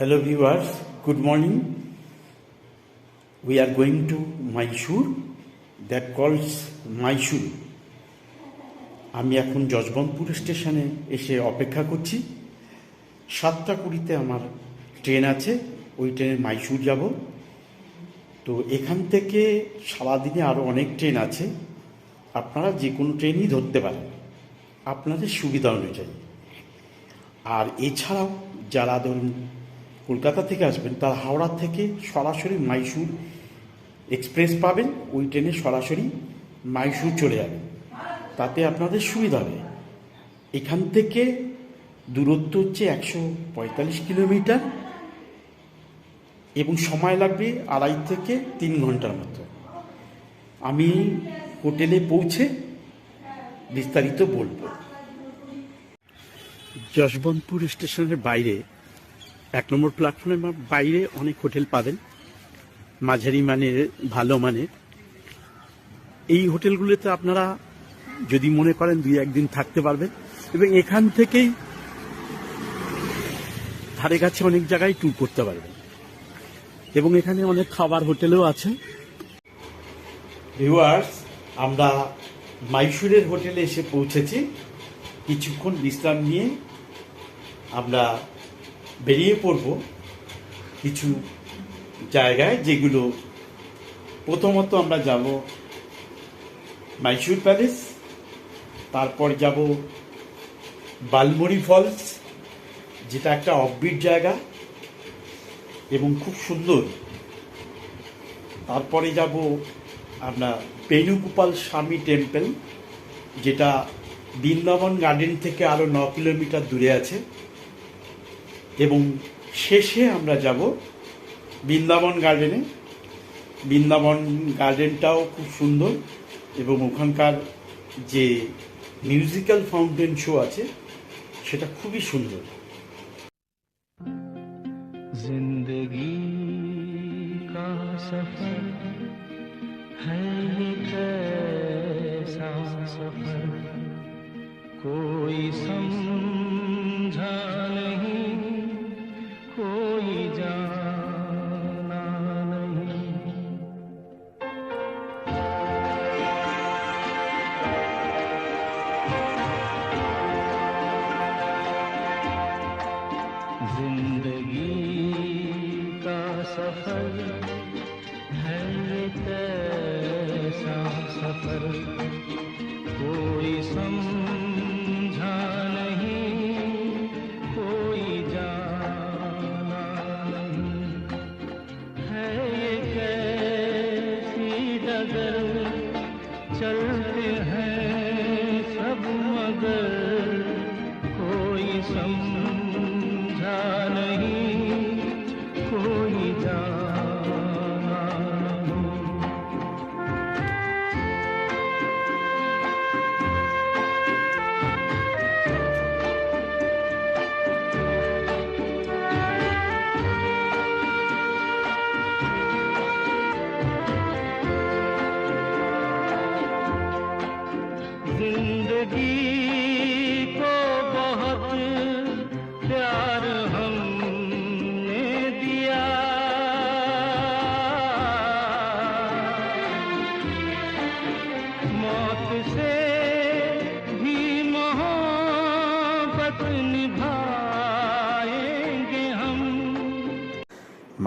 Hello viewers, good morning. We are going to Mysore. That calls Mysore. আমি এখন যশবন্তপুর স্টেশনে এসে অপেক্ষা করছি। সাতটা কুড়িতে আমার ট্রেন আছে। ওই ট্রেনে মাইসুর যাব। তো এখান থেকে সারাদিনে আরও অনেক ট্রেন আছে। আপনারা যে কোনো ট্রেনই ধরতে পারেন। আপনাদের সুবিধা অনুযায়ী। আর এছাড়াও যারা ধরুন কলকাতা থেকে আসবেন, তার হাওড়া থেকে সরাসরি মাইসুর এক্সপ্রেস পাবেন, ওই ট্রেনে সরাসরি মাইসুর চলে যাবেন। তাতে আপনাদের সুবিধা হবে। এখান থেকে দূরত্ব হচ্ছে একশো পঁয়তাল্লিশ কিলোমিটার এবং সময় লাগবে আড়াই থেকে তিন ঘণ্টার মতো। আমি হোটেলে পৌঁছে বিস্তারিত বলব। যশবন্তপুর স্টেশনের বাইরে এক নম্বর প্ল্যাটফর্মের বাইরে অনেক হোটেল পাবেন। মাঝারি মানের, ভালো মানের। এই হোটেলগুলোতে আপনারা যদি মনে করেন দুই একদিন থাকতে পারবেন। এবং এখান থেকেই ধারে কাছে অনেক জায়গায় ট্যুর করতে পারবেন। এবং এখানে অনেক খাবার হোটেলও আছে। ভিউয়ার্স আমরা মাইসুরের হোটেলে এসে পৌঁছেছি। কিছুক্ষণ বিশ্রাম নিয়ে আমরা বেরিয়ে পড়ব কিছু জায়গায় যেগুলো প্রথমত আমরা যাব মাইসুর প্যালেস তারপর যাব বালমুড়ি ফলস যেটা একটা অফবিট জায়গা এবং খুব সুন্দর। তারপরে যাব আমরা বেণুগোপাল স্বামী টেম্পল যেটা বৃন্দাবন গার্ডেন থেকে আরও ন কিলোমিটার দূরে আছে। এবং শেষে আমরা যাব বৃন্দাবন গার্ডেনে। বৃন্দাবন গার্ডেনটাও খুব সুন্দর এবং ওখানকার যে মিউজিক্যাল ফাউন্টেন শো আছে, সেটা খুবই সুন্দর।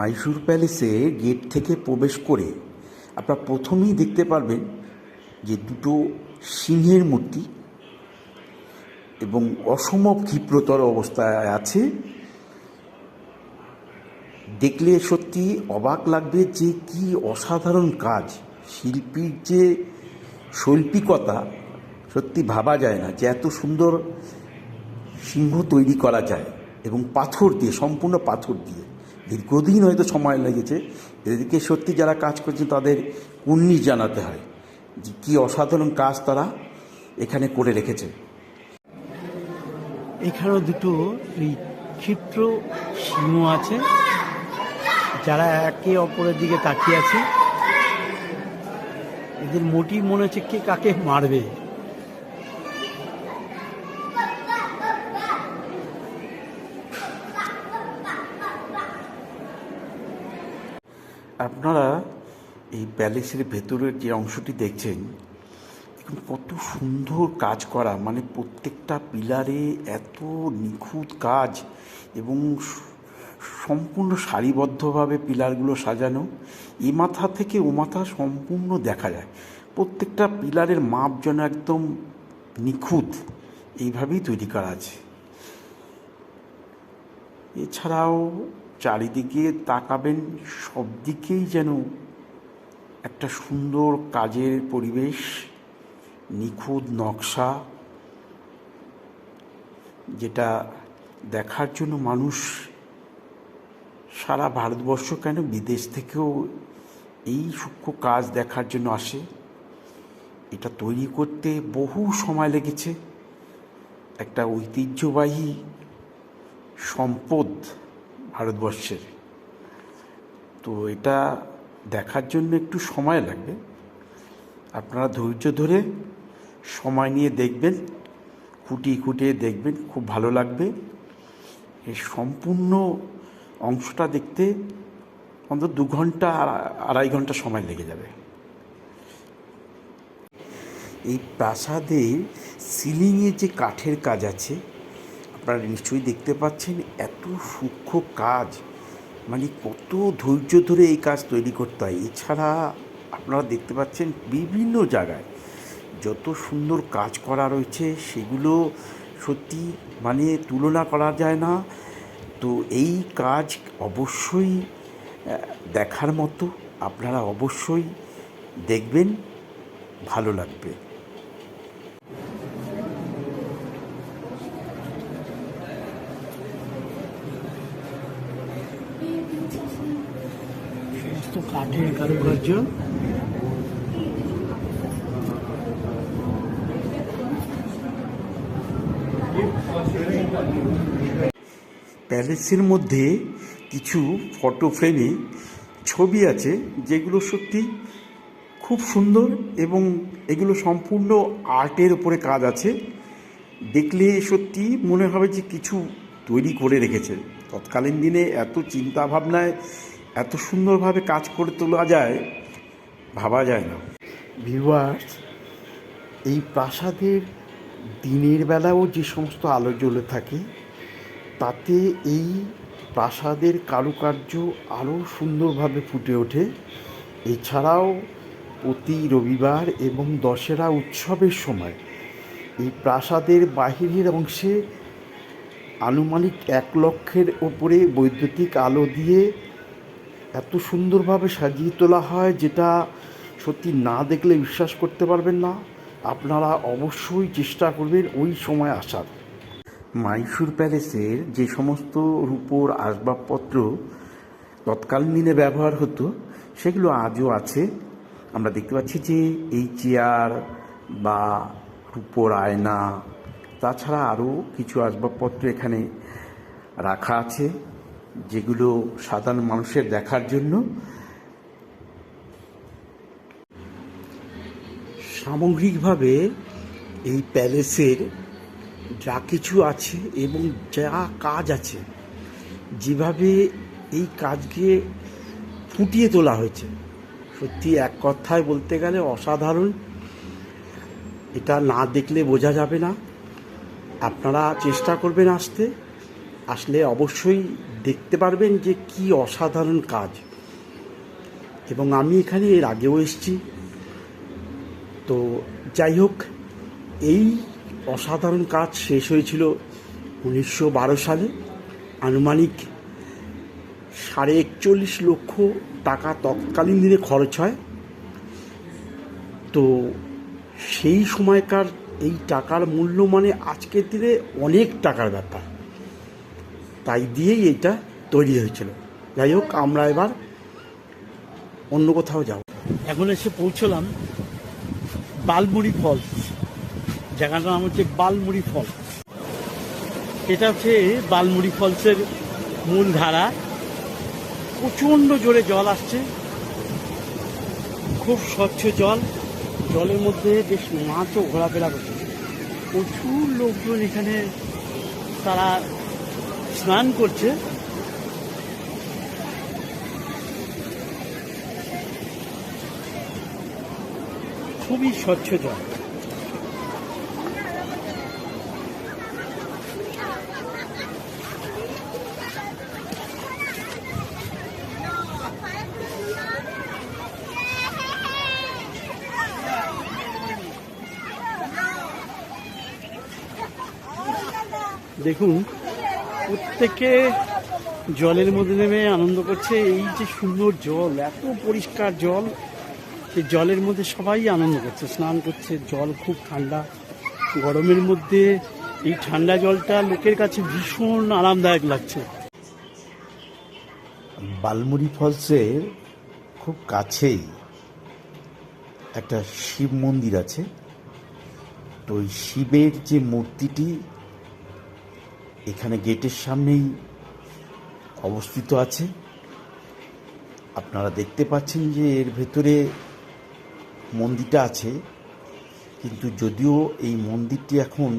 মাইসুর প্যালেসে গেট থেকে প্রবেশ করে আপনারা প্রথমেই দেখতে পারবেন যে দুটো সিংহের মূর্তি এবং অসম ক্ষিপ্রতর অবস্থায় আছে। দেখলে সত্যি অবাক লাগবে যে কি অসাধারণ কাজ। শিল্পীর যে শৈল্পিকতা সত্যি ভাবা যায় না যে এত সুন্দর সিংহ তৈরি করা যায় এবং পাথর দিয়ে, সম্পূর্ণ পাথর দিয়ে। দীর্ঘদিন হয়তো সময় লেগেছে, এদেরকে সত্যি যারা কাজ করছে তাদের কুর্নিশ জানাতে হয় যে কী অসাধারণ কাজ তারা এখানে করে রেখেছে এখানেও দুটো এই ক্ষিপ্র সিংহ আছে, যারা একে অপরের দিকে তাকিয়ে আছে। এদের মোটিভ মনে হচ্ছে কে কাকে মারবে আপনারা এই প্যালেসের ভেতরের যে অংশটি দেখছেন কত সুন্দর কাজ করা। মানে প্রত্যেকটা পিলারে এত নিখুঁত কাজ এবং সম্পূর্ণ সারিবদ্ধভাবে পিলারগুলো সাজানো। এ মাথা থেকে ও মাথা সম্পূর্ণ দেখা যায়। প্রত্যেকটা পিলারের মাপ যেন একদম নিখুঁত। এইভাবেই তৈরি করা আছে। এছাড়াও চারিদিকে তাকাবেন সব দিকেই যেন একটা সুন্দর কাজের পরিবেশ, নিখুঁত নকশা, যেটা দেখার জন্য মানুষ সারা ভারতবর্ষ কেন বিদেশ থেকেও এই সূক্ষ্ম কাজ দেখার জন্য আসে। এটা তৈরি করতে বহু সময় লেগেছে। একটা ঐতিহ্যবাহী সম্পদ ভারতবর্ষের। তো এটা দেখার জন্য একটু সময় লাগবে। আপনারা ধৈর্য ধরে সময় নিয়ে দেখবেন, খুঁটিয়ে খুঁটিয়ে দেখবেন, খুব ভালো লাগবে। এই সম্পূর্ণ অংশটা দেখতে অন্তত দু ঘণ্টা আড়াই ঘণ্টা সময় লেগে যাবে। এই প্রাসাদের সিলিংয়ে যে কাঠের কাজ আছে, আপনারা নিশ্চয়ই দেখতে পাচ্ছেন এত সূক্ষ্ম কাজ। মানে কত ধৈর্য ধরে এই কাজ তৈরি করতে হয়। এছাড়া আপনারা দেখতে পাচ্ছেন বিভিন্ন জায়গায় যত সুন্দর কাজ করা রয়েছে সেগুলো সত্যি মানে তুলনা করা যায় না। তো এই কাজ অবশ্যই দেখার মতো আপনারা অবশ্যই দেখবেন, ভালো লাগবে। কাঠের কারুকার্য। প্যালেসের মধ্যে কিছু ফটো ফ্রেমে ছবি আছে যেগুলো সত্যি খুব সুন্দর এবং এগুলো সম্পূর্ণ আর্টের উপরে কাজ আছে। দেখলে সত্যি মনে হবে যে কিছু তৈরি করে রেখেছে। তৎকালীন দিনে এত চিন্তা ভাবনায় এত সুন্দরভাবে কাজ করে তোলা যায়, ভাবা যায় না। ভিউয়ার্স এই প্রাসাদের দিনের বেলাও যে সমস্ত আলো জ্বলে থাকে, তাতে এই প্রাসাদের কারুকার্য আরও সুন্দরভাবে ফুটে ওঠে। এছাড়াও প্রতি রবিবার এবং দশেরা উৎসবের সময় এই প্রাসাদের বাহিরের অংশে আনুমানিক এক লক্ষের ওপরে বৈদ্যুতিক আলো দিয়ে এত সুন্দরভাবে সাজিয়ে তোলা হয় যেটা সত্যি না দেখলে বিশ্বাস করতে পারবেন না। আপনারা অবশ্যই চেষ্টা করবেন ওই সময় আসার। মাইসুর প্যালেসের যে সমস্ত রূপোর আসবাবপত্র তৎকালীন দিনে ব্যবহার হতো, সেগুলো আজও আছে। আমরা দেখতে পাচ্ছি যে এই চেয়ার বা রূপোর আয়না, তাছাড়া আরও কিছু আসবাবপত্র এখানে রাখা আছে। যেগুলো সাধারণ মানুষের দেখার জন্য সামগ্রিকভাবে এই প্যালেসের যা কিছু আছে এবং যা কাজ আছে, যেভাবে এই কাজকে ফুটিয়ে তোলা হয়েছে, সত্যি এক কথায় বলতে গেলে অসাধারণ। এটা না দেখলে বোঝা যাবে না। আপনারা চেষ্টা করবেন আসতে। আসলে অবশ্যই দেখতে পারবেন যে কি অসাধারণ কাজ। এবং আমি এখানে এর আগেও এসেছি। তো যাই হোক, এই অসাধারণ কাজ শেষ হয়েছিল উনিশশো বারো সালে। আনুমানিক সাড়ে একচল্লিশ লক্ষ টাকা তৎকালীন দিনে খরচ হয়। তো সেই সময়কার এই টাকার মূল্য মানে আজকের দিনে অনেক টাকার ব্যাপার। তাই দিয়েই এটা তৈরি হয়েছিল। যাই হোক, আমরা এবার অন্য কোথাও যাব। এখন এসে পৌঁছলাম বালমুড়ি ফলস জায়গাটার নাম হচ্ছে বালমুড়ি ফলস এটা হচ্ছে বালমুড়ি ফলসের মূল ধারা। প্রচণ্ড জোরে জল আসছে। খুব স্বচ্ছ জল। জলের মধ্যে বেশ মাছও ঘোরাফেরা করছে। প্রচুর লোকজন এখানে তারা স্নান করছে। খুবই স্বচ্ছতা। দেখুন প্রত্যেকে জলের মধ্যে নেমে আনন্দ করছে। এই যে সুন্দর জল, এত পরিষ্কার জল সেই জলের মধ্যে সবাই আনন্দ করছে, স্নান করছে, জল খুব ঠান্ডা। গরমের মধ্যে এই ঠান্ডা জলটা লোকের কাছে ভীষণ আরামদায়ক লাগছে। বালমুড়ি ফলসের খুব কাছেই একটা শিব মন্দির আছে। তো ওই শিবের যে মূর্তিটি এখানে গেটের সামনেই অবস্থিত আছে। আপনারা দেখতে পাচ্ছেন যে এর ভেতরে মন্দিরটা আছে, কিন্তু যদিও এই মন্দিরটি এখন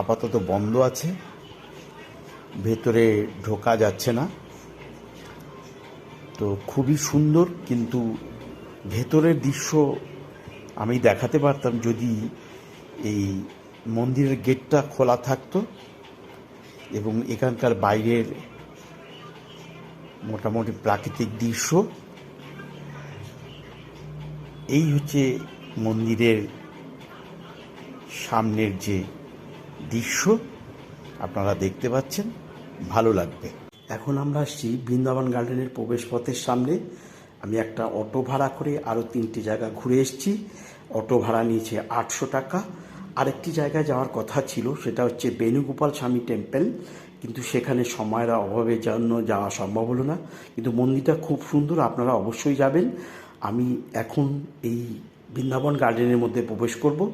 আপাতত বন্ধ আছে, ভেতরে ঢোকা যাচ্ছে না। তো খুবই সুন্দর, কিন্তু ভেতরের দৃশ্য আমি দেখাতে পারতাম যদি এই মন্দিরের গেটটা খোলা থাকতো। এবং এখানকার বাইরের মোটামুটি প্রাকৃতিক দৃশ্য, এই হচ্ছে মন্দিরের সামনের যে দৃশ্য, আপনারা দেখতে পাচ্ছেন, ভালো লাগবে। এখন আমরা আসছি বৃন্দাবন গার্ডেনের প্রবেশপথের সামনে। আমি একটা অটো ভাড়া করে আরও তিনটি জায়গা ঘুরে এসেছি। অটো ভাড়া নিয়েছে আটশো টাকা। আরেকটি জায়গায় যাওয়ার কথা ছিল, সেটা হচ্ছে বেণুগোপাল স্বামী টেম্পল। কিন্তু সেখানে সময়ের অভাবের জন্য যাওয়া সম্ভব হলো না। কিন্তু মন্দিরটা খুব সুন্দর, আপনারা অবশ্যই যাবেন। আমি এখন এই বৃন্দাবন গার্ডেনের মধ্যে প্রবেশ করব।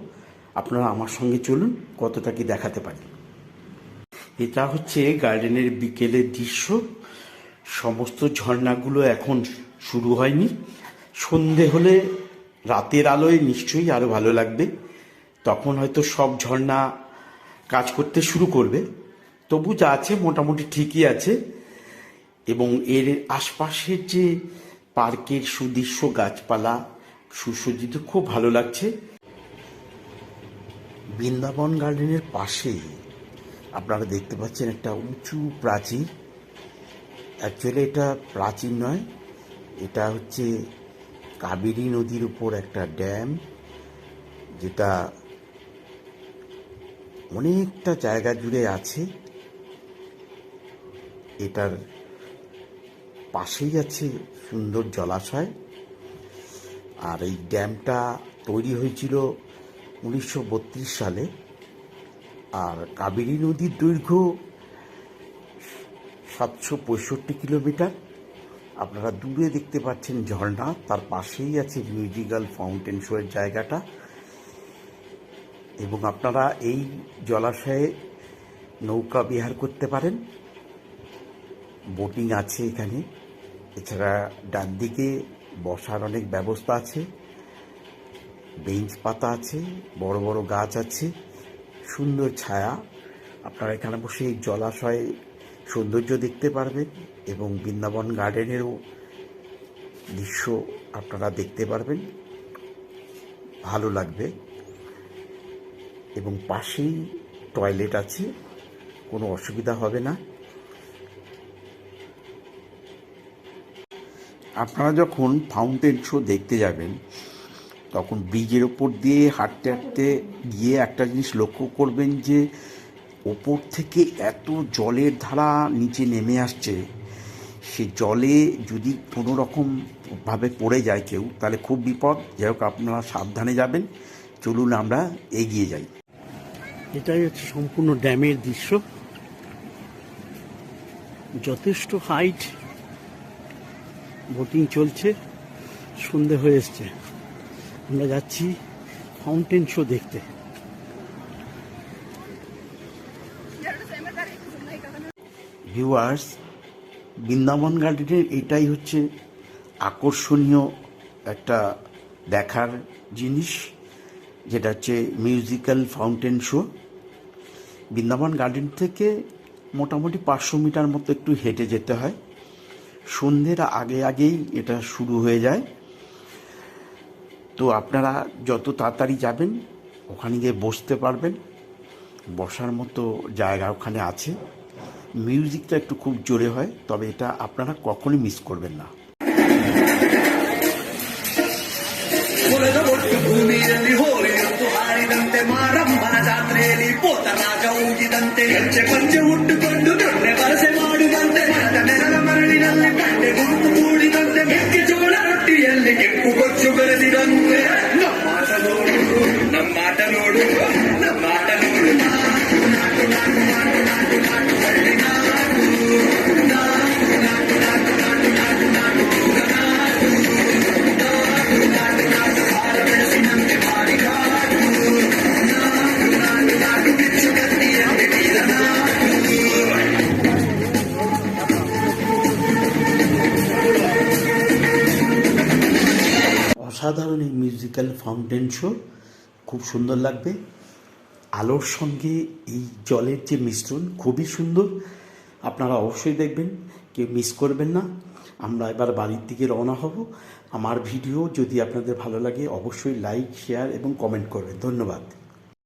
আপনারা আমার সঙ্গে চলুন, কতটা কি দেখাতে পারি। এটা হচ্ছে গার্ডেনের বিকেলের দৃশ্য। সমস্ত ঝর্ণাগুলো এখন শুরু হয়নি। সন্ধে হলে রাতের আলোয় নিশ্চয়ই আরও ভালো লাগবে। তখন হয়তো সব ঝর্ণা কাজ করতে শুরু করবে। তবু যা আছে মোটামুটি ঠিকই আছে এবং এর আশপাশের যে পার্কের সুদৃশ্য গাছপালা সুসজ্জিত খুব ভালো লাগছে। বৃন্দাবন গার্ডেনের পাশেই আপনারা দেখতে পাচ্ছেন একটা উঁচু প্রাচীর। অ্যাকচুয়ালি এটা প্রাচীর নয়, এটা হচ্ছে কাবেরী নদীর উপর একটা ড্যাম, যেটা অনেকটা জায়গা জুড়ে আছে। এটার পাশেই আছে সুন্দর জলাশয়। আর এই ড্যামটা তৈরি হয়েছিল উনিশশো বত্রিশ সালে। আর কাবেরী নদীর দৈর্ঘ্য সাতশো পঁয়ষট্টি কিলোমিটার। আপনারা দূরে দেখতে পাচ্ছেন ঝর্ণা, তার পাশেই আছে মিউজিক্যাল ফাউন্টেন শোয়ের জায়গাটা। এবং আপনারা এই জলাশয়ে নৌকা বিহার করতে পারেন। বোটিং আছে এখানে। এছাড়া ডান দিকে বসার অনেক ব্যবস্থা আছে। বেঞ্চ পাতা আছে, বড় বড় গাছ আছে, সুন্দর ছায়া। আপনারা এখানে বসে এই জলাশয়ে সৌন্দর্য দেখতে পারবেন এবং বৃন্দাবন গার্ডেনেরও দৃশ্য আপনারা দেখতে পারবেন। ভালো লাগবে। এবং পাশেই টয়লেট আছে, কোনো অসুবিধা হবে না। আপনারা যখন ফাউন্টেন শো দেখতে যাবেন, তখন ব্রিজের ওপর দিয়ে হাঁটতে হাঁটতে গিয়ে একটা জিনিস লক্ষ্য করবেন যে, ওপর থেকে এত জলের ধারা নিচে নেমে আসছে। সে জলে যদি কোনো রকম ভাবে পড়ে যায় কেউ, তাহলে খুব বিপদ। যাই হোক, আপনারা সাবধানে যাবেন। চলুন আমরা এগিয়ে যাই। এটাই হচ্ছে সম্পূর্ণ ড্যামের দৃশ্য। যথেষ্ট হাইট বোটিং চলছে সন্ধে হয়ে এসছে। আমরা যাচ্ছি ফাউন্টেন শো দেখতে। ভিউয়ার্স বৃন্দাবন গার্ডেনের এটাই হচ্ছে আকর্ষণীয় একটা দেখার জিনিস। যেটা হচ্ছে musical fountain show Vrindavan garden থেকে মোটামুটি পাঁচশো মিটার মতো একটু হেঁটে যেতে হয়। সন্ধ্যের আগে আগেই এটা শুরু হয়ে যায়। তো আপনারা যত তাড়াতাড়ি যাবেন, ওখানে গিয়ে বসতে পারবেন। বসার মতো জায়গা ওখানে আছে। মিউজিকটা একটু খুব জোরে হয়, তবে এটা আপনারা কখনোই মিস করবেন না। ಒಟ್ಟು ಭೂಮಿಯಲ್ಲಿ ಹೋರಿಯೊತ್ತು ಹಾರಿದಂತೆ ಮಾರಂಭನ ಜಾತ್ರೆಯಲ್ಲಿ ಪೋತ ರಾಜ ಊಗಿದಂತೆ ಹೆಜ್ಜೆ ಕೊಂಚೆ ಉಟ್ಟುಕೊಂಡು এই মিউজিক্যাল ফাউন্টেন শো খুব সুন্দর লাগবে। আলোর সঙ্গে এই জলের যে মিশ্রণ, খুবই সুন্দর। আপনারা অবশ্যই দেখবেন, কেউ মিস করবেন না। আমরা এবার বাড়ির দিকে রওনা হব। আমার ভিডিও যদি আপনাদের ভালো লাগে, অবশ্যই লাইক শেয়ার এবং কমেন্ট করবেন। ধন্যবাদ।